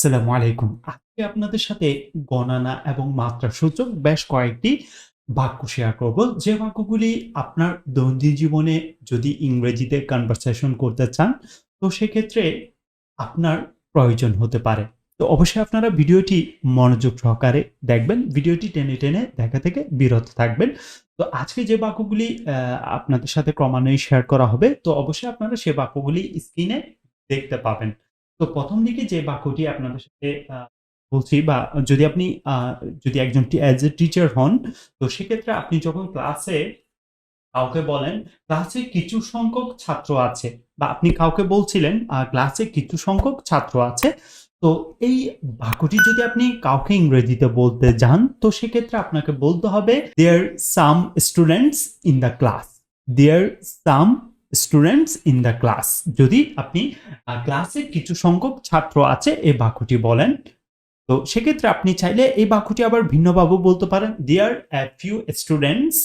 আসসালামু আলাইকুম। আজকে আপনাদের সাথে গণনা এবং মাত্রা সূচক বেশ কয়েকটি বাক্য শেয়ার করব। যে বাক্যগুলি আপনার দৈনন্দিন জীবনে যদি ইংরেজিতে কনভারসেশন করতে চান, তো সেক্ষেত্রে আপনার প্রয়োজন হতে পারে। তো অবশ্যই আপনারা ভিডিওটি মনোযোগ সহকারে দেখবেন। ভিডিওটি টেনে, টেনে দেখা থেকে বিরত থাকবেন। তো আজকে যে বাক্যগুলি আপনাদের সাথে ক্রমান্বয়ে শেয়ার করা হবে, তো অবশ্যই আপনারা সে বাক্যগুলি স্ক্রিনে দেখতে পাবেন। তো ১ম দিকে যে বাক্যটি আপনাদের সাথে বলছি বা যদি আপনি যদি একজন অ্যাজ এ টিচার হন, তো সেক্ষেত্রে আপনি যখন ক্লাসে কাউকে বলেন, ক্লাসে কিছু সংখ্যক ছাত্র আছে বা আপনি কাউকে বলছিলেন ক্লাসে কিছু সংখ্যক ছাত্র আছে। তো এই বাক্যটি যদি আপনি কাউকে ইংরেজিতে বলতে যান, তো সেক্ষেত্রে আপনাকে বলতে হবে, "There some students in the class There some students in the class যদি আপনি ক্লাসের কিছু সংখ্যক ছাত্র আছে, এই বাক্যটি বলেন, তো সেক্ষেত্রে আপনি চাইলে এই বাক্যটি আবার ভিন্নভাবে বলতে পারেন। There a few students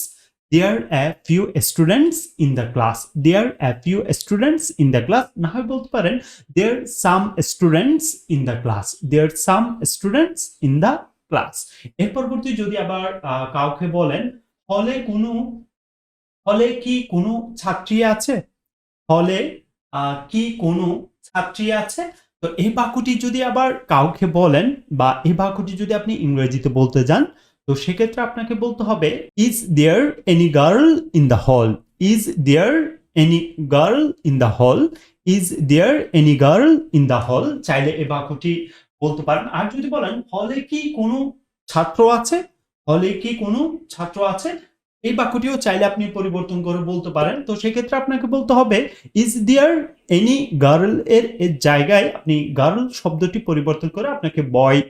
there a few students in the class there a few students in the class না হয় বলতে পারেন there some students in the class there some students in the class এর পরবর্তী যদি আবার কাউকে বলেন, হলে কোনো হলে কি কোনো ছাত্রী আছে?" হলে কি কোনো ছাত্রী আছে? তো এই বাক্যটি যদি আবার কাউকে বলেন বা এই বাক্যটি যদি আপনি ইংরেজিতে বলতে যান, তো সেক্ষেত্রে আপনাকে বলতে হবে, is there any girl in the hall is there any girl in the hall is there any girl in the hall চাইলে এই বাক্যটি বলতে পারেন। আর যদি বলেন, "হলে কি কোনো ছাত্র আছে?" হলে কি কোনো ছাত্র আছে? এই বাক্যটিও চাইলে আপনি পরিবর্তন করে বলতে পারেন। তো সেক্ষেত্রে আপনাকে বলতে হবে, ইজ there এনি গার্ল এর জায়গায় আপনি গার্ল শব্দটি পরিবর্তন করে আপনাকে বয়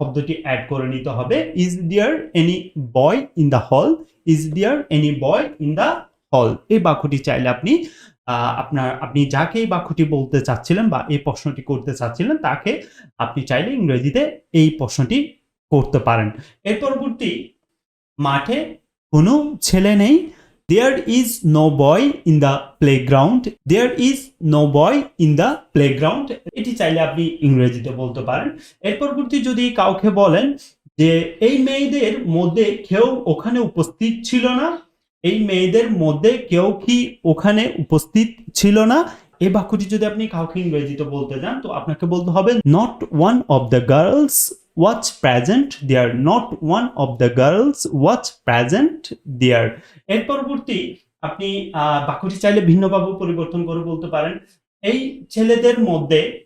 শব্দটি অ্যাড করে নিতে হবে। Is there any boy in the hall is there any boy in the hall এই বাক্যটি চাইলে আপনি আপনার আপনি যাকে এই বাক্যটি বলতে চাচ্ছিলেন বা এই প্রশ্নটি করতে চাচ্ছিলেন, তাকে আপনি চাইলে ইংরেজিতে এই প্রশ্নটি করতে পারেন। এর পরবর্তী, মাঠে কোনো ছেলে নেই। There is no boy in the playground. There is no boy in the playground. এটি চাইলে আপনি ইংরেজিতে বলতে পারেন। এর পরবর্তী যদি কাউকে বলেন যে, "এই মেয়েদের মধ্যে কেউ ওখানে উপস্থিত ছিল না?" এই মেয়েদের মধ্যে কেউ কি ওখানে উপস্থিত ছিল না? এই বাক্যটি যদি আপনি কাউকে ইংরেজিতে বলতে যান, তো আপনাকে বলতে হবে, not one of the girls was present there. Not one of the girls was present there." এর পরবর্তী আপনি বাক্যটি চাইলে ভিন্নভাবেও পরিবর্তন করে বলতে পারেন, "এই ছেলেদের মধ্যে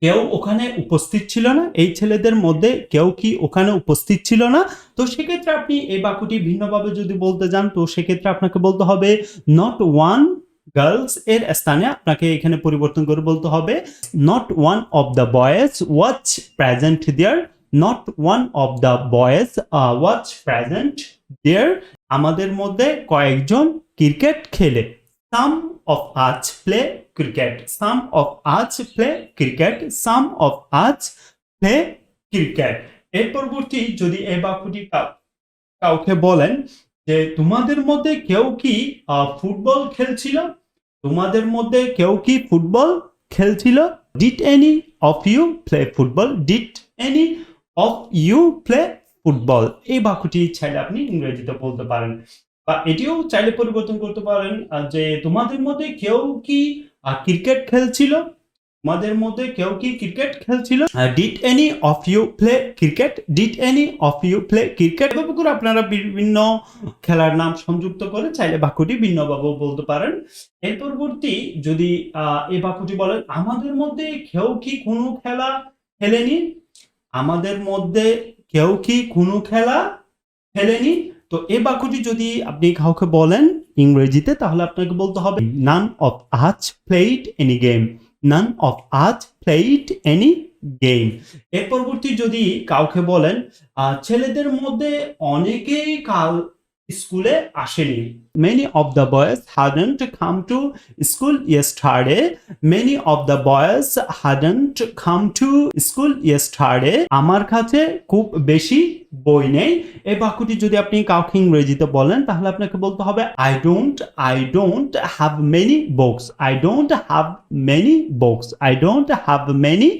কেউ ওখানে উপস্থিত ছিল না?" এই ছেলেদের মধ্যে কেউ কি ওখানে উপস্থিত ছিল না? তো সেক্ষেত্রে আপনি এই বাক্যটি ভিন্নভাবে যদি বলতে যান, তো সেক্ষেত্রে আপনাকে বলতে হবে, নট one girls" এর স্থানে আপনাকে এখানে পরিবর্তন করে বলতে হবে, "Not one of the boys was present there. Not one of the boys a was present there." আমাদের মধ্যে কয়েকজন ক্রিকেট খেলে। Some of us play cricket. Some of us play cricket. Some of us play cricket. এর পরবর্তী যদি এই বাক্যটি কাউকে বলেন যে, "তোমাদের মধ্যে কেউ কি ফুটবল খেলছিল?" তোমাদের মধ্যে কেউ কি ফুটবল খেলছিল? Did any of you play football did any of you play football এই বাক্যটি চাইলে আপনি ইংরেজিতে বলতে পারেন। বা এটিও চাইলে পরিবর্তন করতে পারেন যে, "তোমাদের মধ্যে কেউ কি ক্রিকেট খেলছিল?" তোমাদের মধ্যে কেউ কি ক্রিকেট খেলছিল? আ any of you you cricket cricket? Any of you you cricket করে আপনারা বিভিন্ন খেলার নাম সংযুক্ত করে চাইলে বাক্যটি ভিন্নভাবেও বলতে পারেন। এর পরবর্তী যদি এই বাক্যটি বলেন, "আমাদের মধ্যে কেউ কি কোনো খেলা খেলেনি?" আমাদের মধ্যে কেউ কি কোনো খেলা খেলেনি? তো এই বাক্যটি যদি আপনি কাউকে বলেন ইংরেজিতে, তাহলে আপনাকে বলতে হবে, "None of us played any game. None of us played any game." এর পরবর্তী যদি কাউকে বলেন, "ছেলেদের মধ্যে অনেকেই কাল স্কুলে আসেনি." Many of the boys hadn't come to school yesterday. Many of the boys hadn't come to school yesterday. আমার কাছে খুব বেশি বই নেই। এই বাক্যটি যদি আপনি কাউকে ইংরেজিতে বলেন, তাহলে আপনাকে বলতে হবে, "I don't I don't have many books. I don't have many books. I don't have many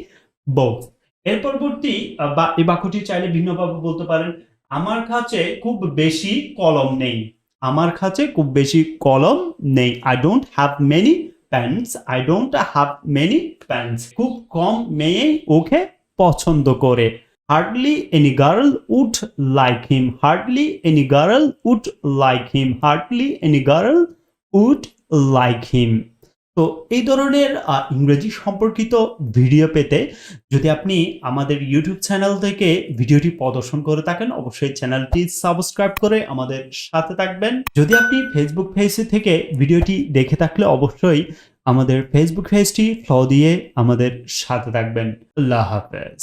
books." এর পরবর্তী বা এই বাক্যটি চাইলে ভিন্নভাবে বলতে পারেন আমার কাছে খুব বেশি কলম নেই আমার কাছে খুব বেশি কলম নেই I don't have many pants I don't have many pants খুব কম মেয়ে ওকে পছন্দ করে hardly any girl would like him hardly any girl would like him hardly any girl would like him তো এই ধরনের ইংরেজি সম্পর্কিত ভিডিও পেতে যদি আপনি আমাদের ইউটিউব চ্যানেল থেকে ভিডিওটি প্রদর্শন করে থাকেন, অবশ্যই চ্যানেলটি সাবস্ক্রাইব করে আমাদের সাথে থাকবেন। যদি আপনি ফেসবুক পেজ থেকে ভিডিওটি দেখে থাকলে অবশ্যই আমাদের ফেসবুক পেজটি ফলো দিয়ে আমাদের সাথে থাকবেন। আল্লাহ হাফেজ।